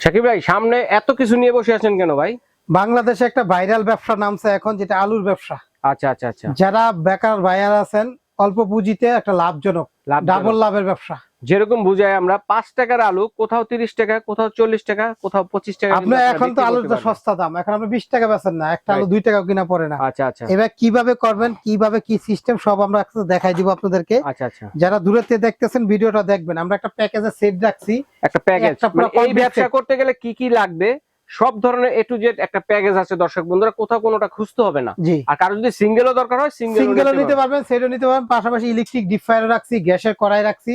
সাকিব ভাই সামনে এত কিছু নিয়ে বসে আছেন কেন ভাই? বাংলাদেশে একটা ভাইরাল ব্যবসা নামছে এখন যেটা আলুর ব্যবসা। আচ্ছা আচ্ছা আচ্ছা। যারা বেকার ভাইয়ার আছেন অল্প পুঁজিতে একটা লাভজনক লাভজনক। ডাবল লাভের ব্যবসা। যেরকম বুঝাই আমরা পাঁচ টাকার আলু কোথাও তিরিশ টাকা কোথাও চল্লিশ টাকা কোথাও পঁচিশ টাকা এখন তো আলুর তো সস্তা দাম এখন আপনি বিশ টাকা বেচেন না একটা আলু দুই টাকা কিনা পড়ে না। আচ্ছা আচ্ছা। এবার কীভাবে করবেন কীভাবে কি সিস্টেম সব আমরা একসাথে দেখাই দিব আপনাদেরকে। আচ্ছা আচ্ছা। যারা দূরে দেখতেছেন ভিডিওটা দেখবেন। আমরা একটা প্যাকেজে সেট রাখছি। একটা প্যাকেজ পুরো এই ব্যবসা করতে গেলে কি কি লাগবে? সব ধরনের এ টু জেড একটা প্যাকেজ আছে দর্শক বন্ধুরা কোথাও কোনোটা খুঁজতে হবে না। আর কারও যদি সিঙ্গেলও দরকার হয় সিঙ্গেল সিঙ্গেলও নিতে পারবেন সেটও নিতে পারবেন পাশাপাশি ইলেকট্রিক ডিপ ফ্রায়ার রাখছি গ্যাসের কড়াই রাখছি।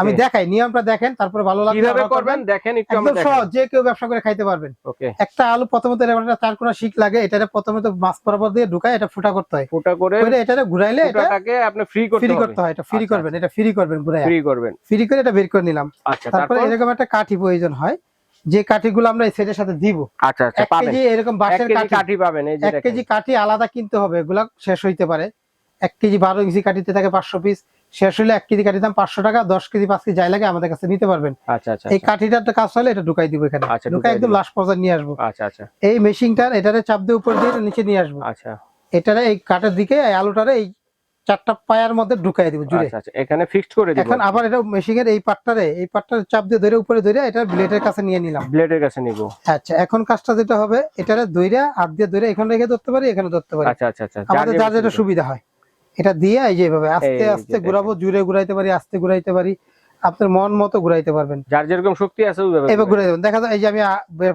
আমি দেখাই নিয়মটা দেখেন তারপরে ভালো লাগবে কীভাবে করবেন দেখেন একটু আমরা সহজ যে কেউ ব্যবসা করে খাইতে পারবেন। ওকে একটা আলু প্রথমত এরকম একটা চার কোনা শিক লাগে এটা প্রথমে তো মাছ বরাবর দিয়ে ঢুকায় এটা ফুটা করতে হয়। ফুটা করে করে এটা ঘুরাইলে এটা ফুটাটাকে আপনি ফ্রি করতে ফ্রি করতে হয় এটা ফ্রি আচ্ছা, করবেন এটা ফ্রি করবেন ঘুরাই ফ্রি করবেন। ফ্রি করে এটা বের করে নিলাম। আচ্ছা তারপরে? এরকম একটা কাঠি প্রয়োজন হয় যে কাঠিগুলো আমরা এই সেটের সাথে দিব আচ্ছা আচ্ছা পাবেন। কেজি এরকম বাঁশের কাঠি। পাবেন এই যে কেজি কাঠি আলাদা কিনতে হবে এগুলা শেষ হইতে পারে। এক কেজি বারো ইঞ্চি কাঠিতে থাকে পাঁচশো পিস শেষ হলে এক কেজি কাঠির দাম পাঁচশো টাকা দশ কেজি পাঁচ কেজি যাই লাগে আমাদের কাছে নিতে পারবেন। আচ্ছা আচ্ছা এই কাঠিটার একটা কাজ হলে এটা ঢুকাই দিব এখানে। আচ্ছা, ঢুকাই একদম লাস্ট পর্যায়ে নিয়ে আসব। আচ্ছা আচ্ছা। এই মেশিনটার এটারে চাপ দিয়ে উপর দিয়ে নিচে নিয়ে আসব। আচ্ছা। এটারে এই কাঠের দিকে এই আলুটারে এই চারটা পায়ার মধ্যে ঢুকাই দিব জুড়ে। আচ্ছা আচ্ছা এখানে ফিক্সড করে দিব। এখন আবার এটা মেশিনের এই পাটটারে এই পাটটারে চাপ দিয়ে ধরে উপরে ধরে এটা ব্লেডের কাছে নিয়ে নিলাম। ব্লেডের কাছে নিব। আচ্ছা এখন কাজটা যেটা হবে এটারে দইরা হাত দিয়ে ধরে এখানে রেখে ধরতে পারি এখানে ধরতে পারি। আচ্ছা আচ্ছা আচ্ছা আমাদের যার যেটা সুবিধা হয়। এটা দিয়ে এই যে এভাবে আস্তে আস্তে ঘুরাবো জুড়ে ঘুরাইতে পারি আস্তে ঘুরাইতে পারি। আপনার মন মতো ঘুরাইতে পারবেন। যার যেরকম শক্তি আছে ওইভাবে এবার। ঘুরাই। দেবেন। দেখা যায় এই যে আমি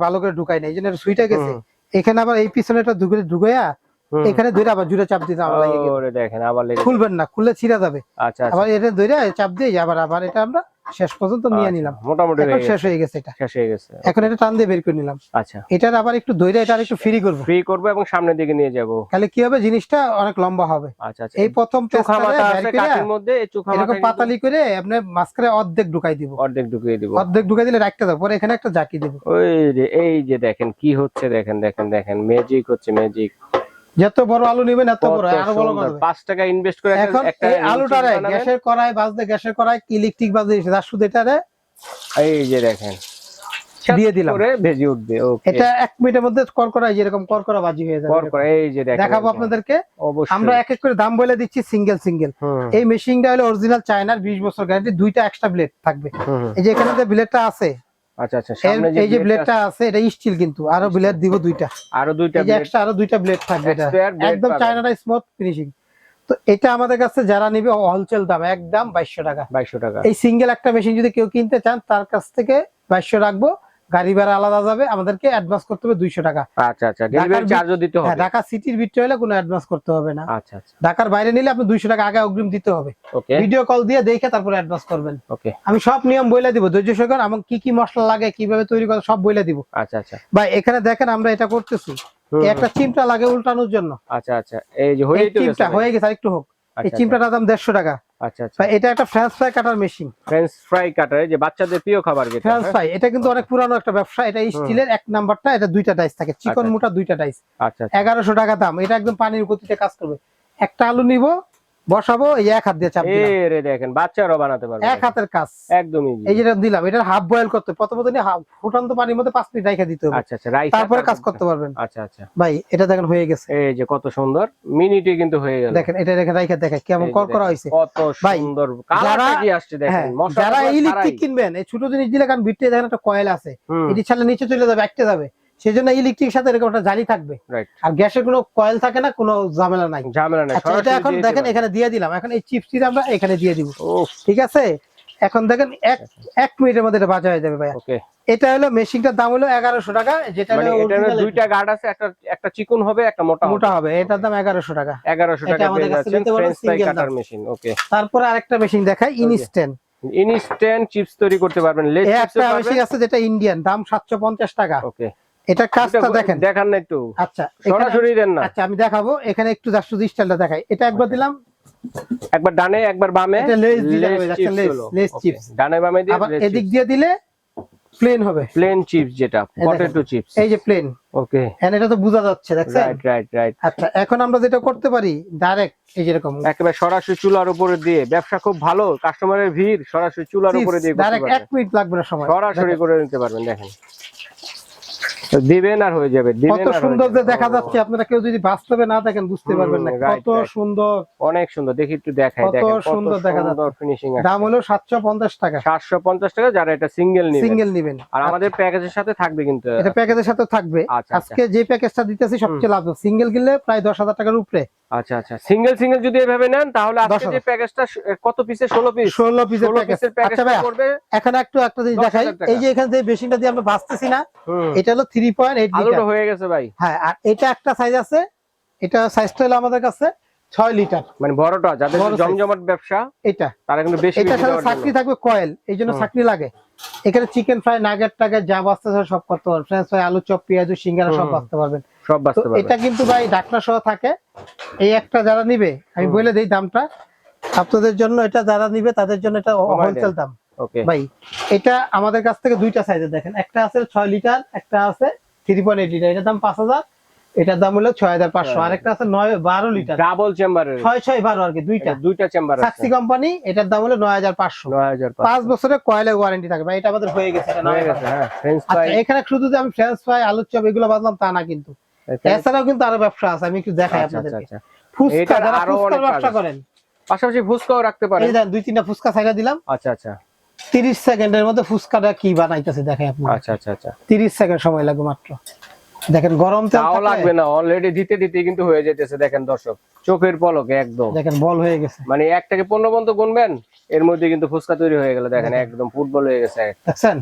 ভালো করে ঢুকাই নাই এই জন্য সুইটা গেছে। এখানে আবার এই পিছনেটা ঢুকে ঢুকাইয়া। এখানে ধরে আবার জুড়ে চাপ দিতে আমার লাগে গেল। দেখেন আবার খুলবেন না খুললে ছিঁড়া যাবে। আচ্ছা আচ্ছা। আবার এটা ধরে চাপ দিয়ে আবার আবার এটা আমরা শেষ পর্যন্ত নিয়ে আচ্ছা, নিলাম। মোটামুটি শেষ হয়ে গেছে এটা। শেষ হয়ে গেছে এখন এটা টান দিয়ে বের করে নিলাম। আচ্ছা। এটার আবার একটু ধরে এটা একটু ফ্রি করব। ফ্রি করব এবং সামনের দিকে নিয়ে যাব। তাহলে কি হবে? জিনিসটা অনেক লম্বা হবে। আচ্ছা আচ্ছা। এই প্রথম চোখা মাথা আছে কাঠের মধ্যে এই চোখা মাথা পাতালি করে আপনি মাঝখানে অর্ধেক ঢুকাই দিব। অর্ধেক ঢুকিয়ে দিব। অর্ধেক ঢুকাই দিলে রাখতে দাও পরে এখানে একটা জাকি দিব। ওই যে এই যে দেখেন কি হচ্ছে দেখেন দেখেন দেখেন ম্যাজিক হচ্ছে ম্যাজিক যত বড় আলু নেবেন এত বড় আরও বড় করবে পাঁচ টাকা ইনভেস্ট করে এখন এই আলুটারে গ্যাসের কড়াই বাজতে গ্যাসের কড়াই ইলেকট্রিক বাজতে তার শুধু এটারে এই যে দেখেন। দিয়ে দিলাম। করে ভেজে উঠবে ওকে এটা এক মিনিটের মধ্যে করকরা যেরকম করকরা বাজি হয়ে যাবে পর করে এই যে দেখেন দেখাবো আপনাদেরকে। অবশ্যই। আমরা এক এক করে দাম বলে দিচ্ছি সিঙ্গেল সিঙ্গেল এই মেশিনটা হলো অরিজিনাল চায়নার বিশ বছর গ্যারান্টি দুইটা এক্সট্রা ব্লেড থাকবে। এই যে এখানে যে ব্লেডটা আছে আচ্ছা আচ্ছা সামনে এই যে ব্লেডটা আছে এটা স্টিল কিন্তু। আরও ব্লেড দিব দুইটা। আরও দুইটা এই যে এক্সট্রা আরও দুইটা ব্লেড থাকবে এটা। একদম চায়নাটা স্মুথ ফিনিশিং তো এটা আমাদের কাছে যারা নিবে হোলসেল দাম একদম বাইশশো টাকা। বাইশশো টাকা। এই সিঙ্গেল একটা মেশিন যদি কেউ কিনতে চান তার কাছ থেকে বাইশশো রাখব। গাড়ি ভাড়া আলাদা যাবে আমাদেরকে অ্যাডভান্স করতে হবে দুইশো টাকা। আচ্ছা আচ্ছা ডেলিভারি চার্জও দিতে হ্যাঁ হবে। ঢাকা সিটির ভিতরে হলে কোনো অ্যাডভান্স করতে হবে না। আচ্ছা আচ্ছা। ঢাকার বাইরে নিলে আপনি দুইশো টাকা আগে অগ্রিম দিতে হবে। ওকে ভিডিও কল দিয়ে দেখে তারপরে অ্যাডভান্স করবেন। ওকে আমি সব নিয়ম বইলে দিব ধৈর্য সহকার এবং কি কি মশলা লাগে কীভাবে তৈরি করে সব বইলে দিব। আচ্ছা আচ্ছা। ভাই এখানে দেখেন আমরা এটা করতেছি। একটা চিমটা লাগে উল্টানোর জন্য। আচ্ছা আচ্ছা। এই যে তো গেছে চিমটা হয়ে গেছে একটু হোক। এই আচ্ছা, চিমটাটার দাম দেড়শো টাকা। আচ্ছা আচ্ছা। এটা একটা French fry cutter machine French fry cutter যে বাচ্চাদের প্রিয় খাবার যেটা ফ্রেঞ্চ হ্যাঁ? ফ্রাই এটা কিন্তু অনেক পুরানো একটা ব্যবসা এটা স্টিলের এক নাম্বারটা এটা দুইটা ডাইস থাকে চিকন আচ্ছা। মোটা দুইটা ডাইস আচ্ছা আচ্ছা। এগারোশো টাকা দাম এটা একদম পানির গতিতে কাজ করবে। একটা আলু নিব বসাবো এই এক হাত দিয়ে চাপ রে দেখেন বাচ্চারাও বানাতে পারবে। এক হাতের কাজ। একদমই এই যেটা দিলাম এটা হাফ বয়েল করতে। প্রথমত হাফ ফুটান্ত পানির মধ্যে পাঁচ মিনিট রেখে দিতে হবে। আচ্ছা আচ্ছা রাইস তারপরে কাজ করতে পারবেন। আচ্ছা আচ্ছা। ভাই এটা দেখেন হয়ে গেছে। এই যে কত সুন্দর মিনিটে কিন্তু হয়ে গেল। দেখেন এটা রেখে রাইখা দেখেন কেমন কর করা হয়েছে। কত সুন্দর কালারটা কি আসছে দেখেন হ্যাঁ মশলা যারা ইলেকট্রিক কিনবেন এই ছোট জিনিস দিলে কারণ ভিতরে দেখেন একটা কয়েল আছে। এটি ছাড়লে নিচে চলে যাবে একটা যাবে। সেই জন্য ইলেকট্রিক সাথে এরকম একটা জালি থাকবে. আর গ্যাসের কোনো কয়েল থাকে না কোনো ঝামেলা নাই। ঝামেলা নাই আচ্ছা এটা এখন দেখেন এখানে দিয়ে দিলাম। এখন এই চিপসটি আমরা এখানে দিয়ে দিব। ঠিক আছে? এখন দেখেন এক এক মিনিটের মধ্যে এটা বাজা হয়ে যাবে ভাইয়া। ওকে এটা হলো মেশিনটার দাম হলো এগারোশো টাকা যেটা মানে দুইটা গার্ড আছে একটা একটা চিকন হবে একটা মোটা মোটা হবে। এটার দাম এগারোশো টাকা। এগারোশো টাকা মেশিন ওকে তারপরে আরেকটা মেশিন দেখাই ইনস্ট্যান্ট ইনস্ট্যান্ট চিপস তৈরি করতে পারবেন একটা মেশিন আছে যেটা ইন্ডিয়ান দাম সাতশো পঞ্চাশ টাকা। ওকে এটা কাজটা দেখেন। দেখান না একটু। আচ্ছা সরাসরি দেন না। আচ্ছা আমি দেখাবো। এখানে একটু জাস্ট শুধু স্টাইলটা দেখাই। এটা একবার দিলাম। একবার ডানে একবার বামে। এটা লেস দিলে লেস লেস, চিপস। ডানে বামে দিয়ে আবার এদিক দিয়ে দিলে প্লেন হবে। প্লেন চিপস যেটা পটেটো চিপস এই যে প্লেন ওকে এটা তো বোঝা যাচ্ছে দেখছেন? রাইট রাইট রাইট আচ্ছা এখন আমরা যেটা করতে পারি ডাইরেক্ট এই যেরকম। একেবারে সরাসরি চুলার উপরে দিয়ে। ব্যবসা খুব ভালো কাস্টমারের ভিড় সরাসরি চুলার উপরে দিয়ে ডাইরেক্ট এক মিনিট লাগবে না সময়। সরাসরি করে নিতে পারবেন দেখেন। দিবেন আর হয়ে যাবে কত সুন্দর যে দেখা যাচ্ছে আপনারা কেউ যদি বাস্তবে না দেখেন বুঝতে পারবেন না। কত সুন্দর। অনেক সুন্দর দেখি একটু দেখাই কত সুন্দর দেখা ফিনিশিং দাম হলো সাতশো পঞ্চাশ টাকা। সাতশো পঞ্চাশ টাকা যারা এটা সিঙ্গেল নেবেন। সিঙ্গেল নিবেন। আর আমাদের প্যাকেজের সাথে থাকবে কিন্তু এটা প্যাকেজের সাথে থাকবে। আচ্ছা, আজকে যে প্যাকেজটা দিতেছি সবচেয়ে লাভ সিঙ্গেল কিনলে প্রায় দশ হাজার টাকার উপরে। আচ্ছা আচ্ছা। সিঙ্গেল সিঙ্গেল যদি এভাবে নেন তাহলে আজকে 10,000 যে প্যাকেজটা কত পিসে ষোলো পিস ষোলো পিসের ষোলো প্যাকেজ পিসের আচ্ছা প্যাকেজটা করবে এখানে একটু একটা জিনিস দেখাই। এই যে এখানে যে বেসিনটা দিয়ে আমরা বাঁচতেছি না এটা হলো থ্রি পয়েন্ট এইট হয়ে গেছে ভাই। হ্যাঁ আর এটা একটা সাইজ আছে এটা সাইজটা হলো আমাদের কাছে ছয় লিটার মানে বড়টা যাদের। জমজমাট ব্যবসা এটা। তারা কিন্তু বেশি বেশি সাথে চাকরি থাকবে কয়েল এই জন্য চাকরি লাগে। এখানে চিকেন ফ্রাই নাগেট টাগেট যা বাঁচতে সব করতে পারবেন। ফ্রেঞ্চ ফ্রাই আলু চপ পেঁয়াজ সিঙ্গারা সব। বাঁচতে পারবেন। সব বাঁচতে এটা কিন্তু ভাই ডাকনা সহ থাকে। এই একটা যারা নিবে আমি বলে দেই দামটা। আপনাদের জন্য এটা যারা নিবে তাদের জন্য এটা হোলসেল দাম। ওকে ভাই এটা আমাদের কাছ থেকে দুইটা সাইজে দেখেন। একটা আছে ছয় লিটার একটা আছে থ্রি পয়েন্ট এইট লিটার এটার দাম পাঁচ হাজার। এটার দাম হলো ছয় হাজার পাঁচশো। ছয় আরেকটা আছে নয় বারো লিটার। ডাবল চেম্বারের ছয় ছয় বারো আর কি দুইটা। দুইটা চেম্বার সাক্সি কোম্পানি এটার দাম হলো নয় হাজার পাঁচশো। নয় হাজার পাঁচ বছরের কয়েলের ওয়ারেন্টি থাকবে? এটা আমাদের হয়ে গেছে হয়ে হ্যাঁ আচ্ছা এখানে শুধু যে আমি ফ্রেঞ্চ ফ্রাই আলুর চপ এগুলো বাদলাম তা না কিন্তু। এছাড়াও কিন্তু আরও ব্যবসা আছে আমি একটু দেখাই আচ্ছা আচ্ছা আপনাদেরকে। আচ্ছা ফুচকা যারা আরও ফুচকার ব্যবসা করেন। পাশাপাশি ফুচকাও রাখতে পারেন। দুই তিনটা ফুচকা সাইডা দিলাম। আচ্ছা আচ্ছা। তিরিশ সেকেন্ডের মধ্যে ফুচকাটা কি বানাইতেছে আপনি আচ্ছা আচ্ছা আচ্ছা। তিরিশ সেকেন্ড সময় লাগবে মাত্র। দেখেন গরম তেল তাও লাগবে না অলরেডি দিতে দিতে কিন্তু হয়ে যেতেছে দেখেন দর্শক। চোখের পলকে একদম। দেখেন বল হয়ে গেছে। মানে এক থেকে পনেরো পর্যন্ত গুনবেন এর মধ্যে কিন্তু ফুচকা তৈরি হয়ে গেল দেখেন একদম ফুটবল হয়ে গেছে। দেখছেন?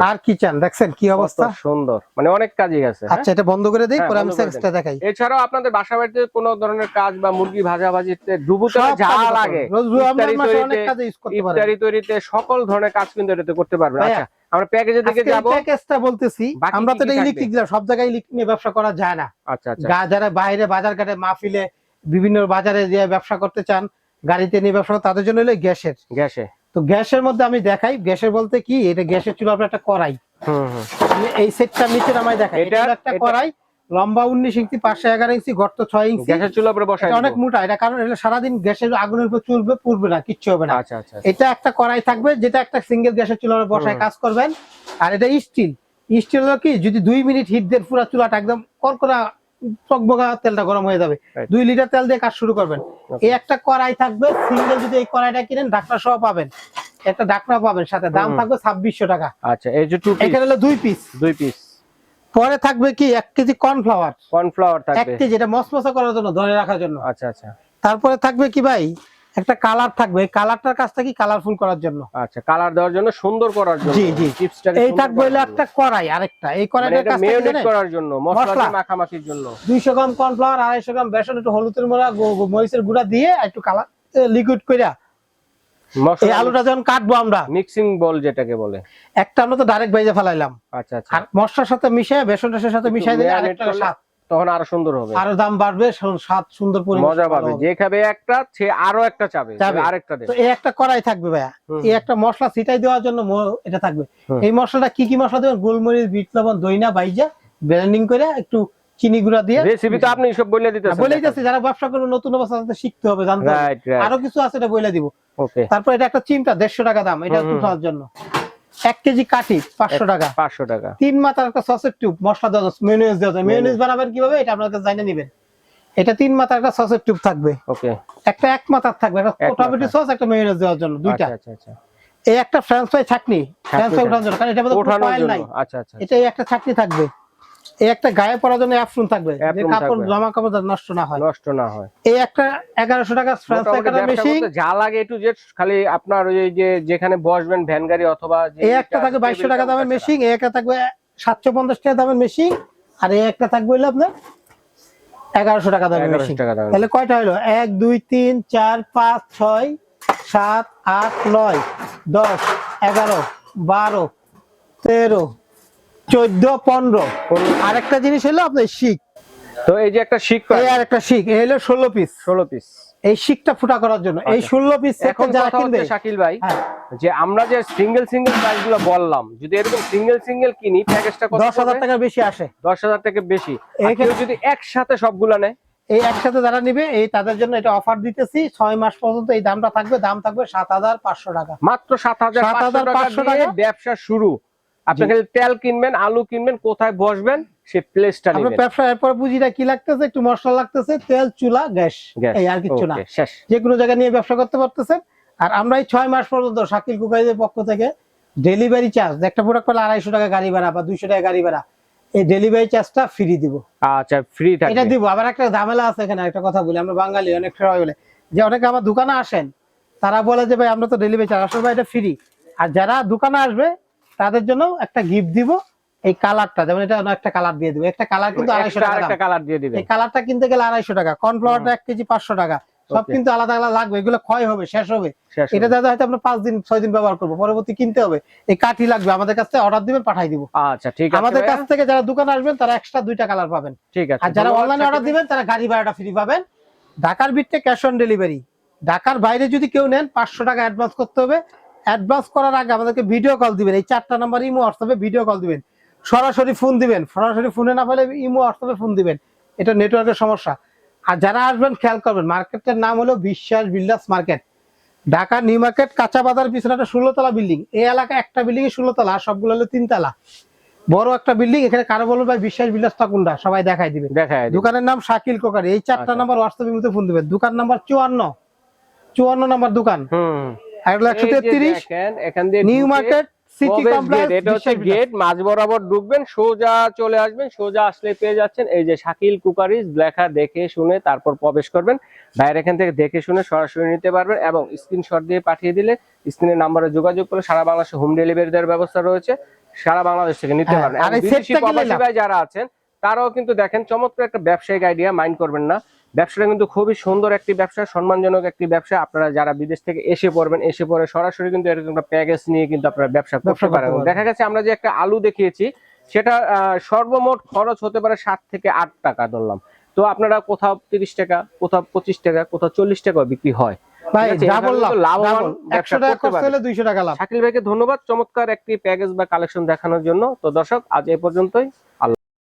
আর কি চান? দেখছেন কি অবস্থা? সুন্দর। মানে অনেক কাজই আছে হ্যাঁ? আচ্ছা এটা বন্ধ করে দেই হ্যাঁ, পরে আমি সেক্সটা দেখাই। এছাড়াও আপনাদের বাসা বাড়িতে কোনো ধরনের কাজ বা মুরগি ভাজা ভাজিতে ডুবুতে যা লাগে ইফতারি অনেক তৈরিতে- ইউজ করতে পারেন। ইফতারি তৈরিতে সকল ধরনের কাজ কিন্তু এটাতে করতে পারবেন। ভাইয়া, আচ্ছা আমরা প্যাকেজের দিকে যাব। প্যাকেজটা বলতেছি আমরা তো ইলেকট্রিক সব জায়গায় ইলেকট্রিক নিয়ে ব্যবসা করা যায় না। আচ্ছা আচ্ছা। যারা বাইরে বাজার ঘাটে মাহফিলে বিভিন্ন বাজারে যে ব্যবসা করতে চান গাড়িতে নিয়ে ব্যবসা তাদের জন্য হলো গ্যাসের। গ্যাসে? তো গ্যাসের মধ্যে আমি দেখাই গ্যাসের বলতে কি এটা গ্যাসের চুলা একটা হুম এই সেটটা নিচে আমায় দেখাই এটা একটা করাই কড়াই লম্বা উনিশ ইঞ্চি পাঁচশো এগারো ইঞ্চি গর্ত ছয় ইঞ্চি। গ্যাসের চুলা উপরে বসাই অনেক মোটা এটা কারণ এটা সারাদিন গ্যাসের আগুনের উপর চুলবে পুড়বে না কিচ্ছু হবে না। আচ্ছা আচ্ছা এটা একটা কড়াই থাকবে যেটা একটা সিঙ্গেল গ্যাসের চুলার বসায় কাজ করবেন। আর এটা স্টিল। স্টিল হলো কি যদি দুই মিনিট হিট দেন পুরো চুলাটা একদম করকরা টকবগা তেলটা গরম হয়ে যাবে। দুই লিটার তেল দিয়ে কাজ শুরু করবেন। এই একটা কড়াই থাকবে সিঙ্গেল যদি এই কড়াইটা কিনেন ঢাকনা সহ পাবেন। একটা ঢাকনা পাবেন সাথে দাম থাকবে ছাব্বিশশো টাকা। আচ্ছা এই যে এখানে হলো দুই পিস দুই পিস পরে থাকবে কি এক কেজি কর্নফ্লাওয়ার। কর্নফ্লাওয়ার থাকবে। এক কেজি এটা মসমসা করার জন্য ধরে রাখার জন্য। আচ্ছা আচ্ছা। তারপরে থাকবে কি ভাই একটা কালার থাকবে। কালারটার কাজটা কি কালারফুল করার জন্য? আচ্ছা কালার দেওয়ার জন্য সুন্দর করার জন্য। জি, জি। চিপসটাকে এই থাকবে হলো একটা কড়াই আরেকটা। এই কড়াইটার কাজটা কি মেয়োনেজ করার জন্য মশলা। মাখামাখির জন্য। দুইশো গ্রাম কর্নফ্লাওয়ার আড়াইশো গ্রাম বেসন একটু হলুদের মোড়া মরিচের গুঁড়া দিয়ে একটু কালার লিকুইড কইরা এই আলুটা যখন কাটবো আমরা মিক্সিং বল যেটাকে বলে। একটা আমরা তো ডাইরেক্ট বাইজে ফেলাইলাম। আচ্ছা আচ্ছা। আর মশলার সাথে মিশিয়ে বেসন টেসনের সাথে মিশাই দিলে আরেকটা স্বাদ। তখন আরও সুন্দর হবে। আরও দাম বাড়বে স্বাদ সুন্দর পরিবেশ মজা পাবে। যে খাবে একটা সে আরও একটা চাবে। আরেকটা দে তো এই একটা কড়াই থাকবে ভাইয়া। এই একটা মশলা ছিটাই দেওয়ার জন্য এটা থাকবে। এই মশলাটা কি কি মশলা দেবেন? গোলমরিচ বিট লবণ দইনা বাইজা ব্লেন্ডিং করে একটু চিনি গুঁড়া দিয়ে রেসিপি তো আপনি সব বলে দিতেছেন বলেই যাচ্ছে যারা ব্যবসা করবে নতুন অবস্থা শিখতে হবে জানতে হবে। আরও কিছু আছে এটা বলে দিব। ওকে তারপর এটা একটা চিমটা দেড়শো টাকা দাম এটা জন্য। এক কেজি কাঠি পাঁচশো টাকা। 500 টাকা। তিন মাথার একটা সসের টিউব মশলা দেওয়া মেয়োনিজ দেওয়া মেয়োনিজ বানাবেন কীভাবে? এটা আপনার কাছে জানিয়ে নেবেন। এটা তিন মাথার একটা সসের টিউব থাকবে। ওকে একটা এক মাথার থাকবে একটা এক টমেটো সস একটা মেয়োনিজ দেওয়ার জন্য দুইটা। আচ্ছা আচ্ছা আচ্ছা। এই একটা ফ্রেঞ্চ ফ্রাই চাটনি ফ্রেঞ্চ ফ্রাই ওঠানোর জন্য কারণ এটা মধ্যে নাই। আচ্ছা আচ্ছা এটা একটা চাটনি থাকবে। এই একটা গায়ে পরার জন্য অ্যাফরুন থাকবে যে কাপড় জামা কাপড় নষ্ট না হয়। নষ্ট না হয়। এই একটা এগারোশো টাকা কাটার ব্যবসা মেশিন যা লাগে একটু যে খালি আপনার ওই যে যেখানে বসবেন ভ্যান গাড়ি অথবা এই একটা থাকবে বাইশশো টাকা দামের মেশিন এই একটা থাকবে সাতশো পঞ্চাশ টাকা দামের মেশিন আর এই একটা থাকবে হলো আপনার এগারোশো টাকা দামের 1100 মেশিন টাকা তাহলে কয়টা হলো? এক দুই তিন চার পাঁচ ছয় সাত আট নয় দশ এগারো বারো তেরো চোদ্দ পনেরো। আরেকটা জিনিস হলো আপনার শিখ তো এই যে একটা শিক এই আর একটা শিখ এই হলো ষোলো পিস ষোলো পিস এই শিখটা ফুটা করার জন্য। এই আচ্ছা। ষোলো পিস এখন যারা কিনবে। শাকিল ভাই হ্যাঁ। যে আমরা যে সিঙ্গেল সিঙ্গেল প্রাইসগুলো বললাম যদি এরকম সিঙ্গেল সিঙ্গেল কিনি প্যাকেজটা কত দশ হাজার টাকার বেশি আসে। দশ হাজার থেকে বেশি। কেউ যদি একসাথে সবগুলা নেয়? এই একসাথে যারা নিবে এই তাদের জন্য এটা অফার দিতেছি। ছয় মাস পর্যন্ত এই দামটা থাকবে। দাম থাকবে সাত হাজার পাঁচশো টাকা। মাত্র সাত হাজার পাঁচশো 7,500 টাকা দিয়ে টাকা। ব্যবসা শুরু। আপনি খালি তেল কিনবেন আলু কিনবেন কোথায় বসবেন সেই প্লেসটা নেবেন। ব্যবসা এরপর পুঁজিটা কি লাগতেছে একটু মশলা লাগতেছে তেল চুলা গ্যাস। এই আর কিছু না। যে কোনো জায়গায় নিয়ে ব্যবসা করতে পারতেছেন। আর আমরা এই ছয় মাস পর্যন্ত শাকিল কুকাইদের পক্ষ থেকে ডেলিভারি চার্জ একটা প্রোডাক্ট পেলে আড়াইশো টাকা গাড়ি ভাড়া বা দুইশো টাকা গাড়ি ভাড়া এই ডেলিভারি চার্জটা ফ্রি দিব। আচ্ছা ফ্রি এটা দিব। আবার একটা ঝামেলা আছে এখানে একটা কথা বলি আমরা বাঙালি অনেক সময় বলে যে অনেকে আমার দোকানে আসেন তারা বলে যে ভাই আমরা তো ডেলিভারি চার্জ আসলে ভাই এটা ফ্রি আর যারা দোকানে আসবে তাদের জন্য একটা গিফট দিব এই কালারটা যেমন এটা একটা কালার দিয়ে দিব। একটা কালার কিন্তু আড়াইশো টাকা। আরেকটা কালার দিয়ে দিবেন। এই কালারটা কিনতে গেলে আড়াইশো টাকা কর্নফ্লাওয়ারটা এক কেজি পাঁচশো টাকা। সব কিন্তু আলাদা আলাদা লাগবে এগুলো ক্ষয় হবে শেষ হবে। এটা দাদা হয়তো আমরা পাঁচ দিন ছয় দিন ব্যবহার করব পরবর্তী কিনতে হবে। এই কাঠি লাগবে আমাদের কাছ থেকে অর্ডার দিবেন পাঠাই দিব। আচ্ছা ঠিক আছে আমাদের কাছ থেকে যারা দোকানে আসবেন তারা এক্সট্রা দুইটা কালার পাবেন। ঠিক আছে আর যারা অনলাইনে অর্ডার দিবেন তারা গাড়ি ভাড়াটা ফ্রি পাবেন। ঢাকার ভিত্তে ক্যাশ অন ডেলিভারি ঢাকার বাইরে যদি কেউ নেন পাঁচশো টাকা অ্যাডভান্স করতে হবে। অ্যাডভান্স করার আগে আমাদেরকে ভিডিও কল দিবেন। এই চারটা নাম্বার ইমো হোয়াটসঅ্যাপে ভিডিও কল দিবেন। সরাসরি ফোন দিবেন। সরাসরি ফোনে না পেলে ইমো হোয়াটসঅ্যাপে ফোন দিবেন। এটা নেটওয়ার্কের সমস্যা। আর যারা আসবেন খেয়াল করবেন মার্কেটের নাম হলো Biswas builders market. Dhaka New Market কাঁচা বাজার পিছনে একটা ষোলোতলা বিল্ডিং এই এলাকা একটা বিল্ডিং ষোলোতলা আর সবগুলো হলো তিনতলা। বড় একটা বিল্ডিং এখানে কারও বলবেন ভাই বিশ্বাস বিল্ডার্সটা কোনটা সবাই দেখাই দিবেন। দেখায় দোকানের নাম শাকিল কোকারি। এই চারটা। নাম্বার হোয়াটসঅ্যাপের মধ্যে ফোন দিবেন। দোকান নাম্বার চুয়ান্ন। চুয়ান্ন নাম্বার দোকান। হুম আর হলো একশো এই যে তেত্রিশ দেখেন, এখান দিয়ে নিউ মার্কেট সিটি কমপ্লেক্স এটা হচ্ছে গেট মাঝ বরাবর ঢুকবেন সোজা চলে আসবেন সোজা আসলে পেয়ে যাচ্ছেন এই যে শাকিল কুকারিজ লেখা দেখে শুনে তারপর প্রবেশ করবেন। বাইরে এখান থেকে দেখে শুনে সরাসরি নিতে পারবেন এবং স্ক্রিনশট দিয়ে পাঠিয়ে দিলে স্ক্রিনের নাম্বারে যোগাযোগ করে সারা বাংলাদেশে হোম ডেলিভারি দেওয়ার ব্যবস্থা রয়েছে সারা বাংলাদেশ থেকে নিতে হ্যাঁ, পারবেন। আর বিদেশি প্রবাসী ভাই যারা আছেন তারাও কিন্তু দেখেন চমৎকার একটা ব্যবসায়িক আইডিয়া মাইন্ড করবেন না। ব্যবসাটা কিন্তু খুবই সুন্দর একটি ব্যবসা সম্মানজনক একটি ব্যবসা। আপনারা যারা বিদেশ থেকে এসে পড়বেন এসে পড়ে সরাসরি কিন্তু এরকম একটা প্যাকেজ নিয়ে কিন্তু আপনারা ব্যবসা করতে পারেন। দেখা গেছে আমরা যে একটা আলু দেখিয়েছি সেটা সর্বমোট খরচ হতে পারে সাত থেকে আট টাকা ধরলাম। তো আপনারা কোথাও তিরিশ টাকা কোথাও পঁচিশ টাকা কোথাও চল্লিশ টাকা বিক্রি হয়। ধন্যবাদ। চমৎকার একটি প্যাকেজ বা কালেকশন দেখানোর জন্য। তো দর্শক আজ এ পর্যন্তই। আল্লাহ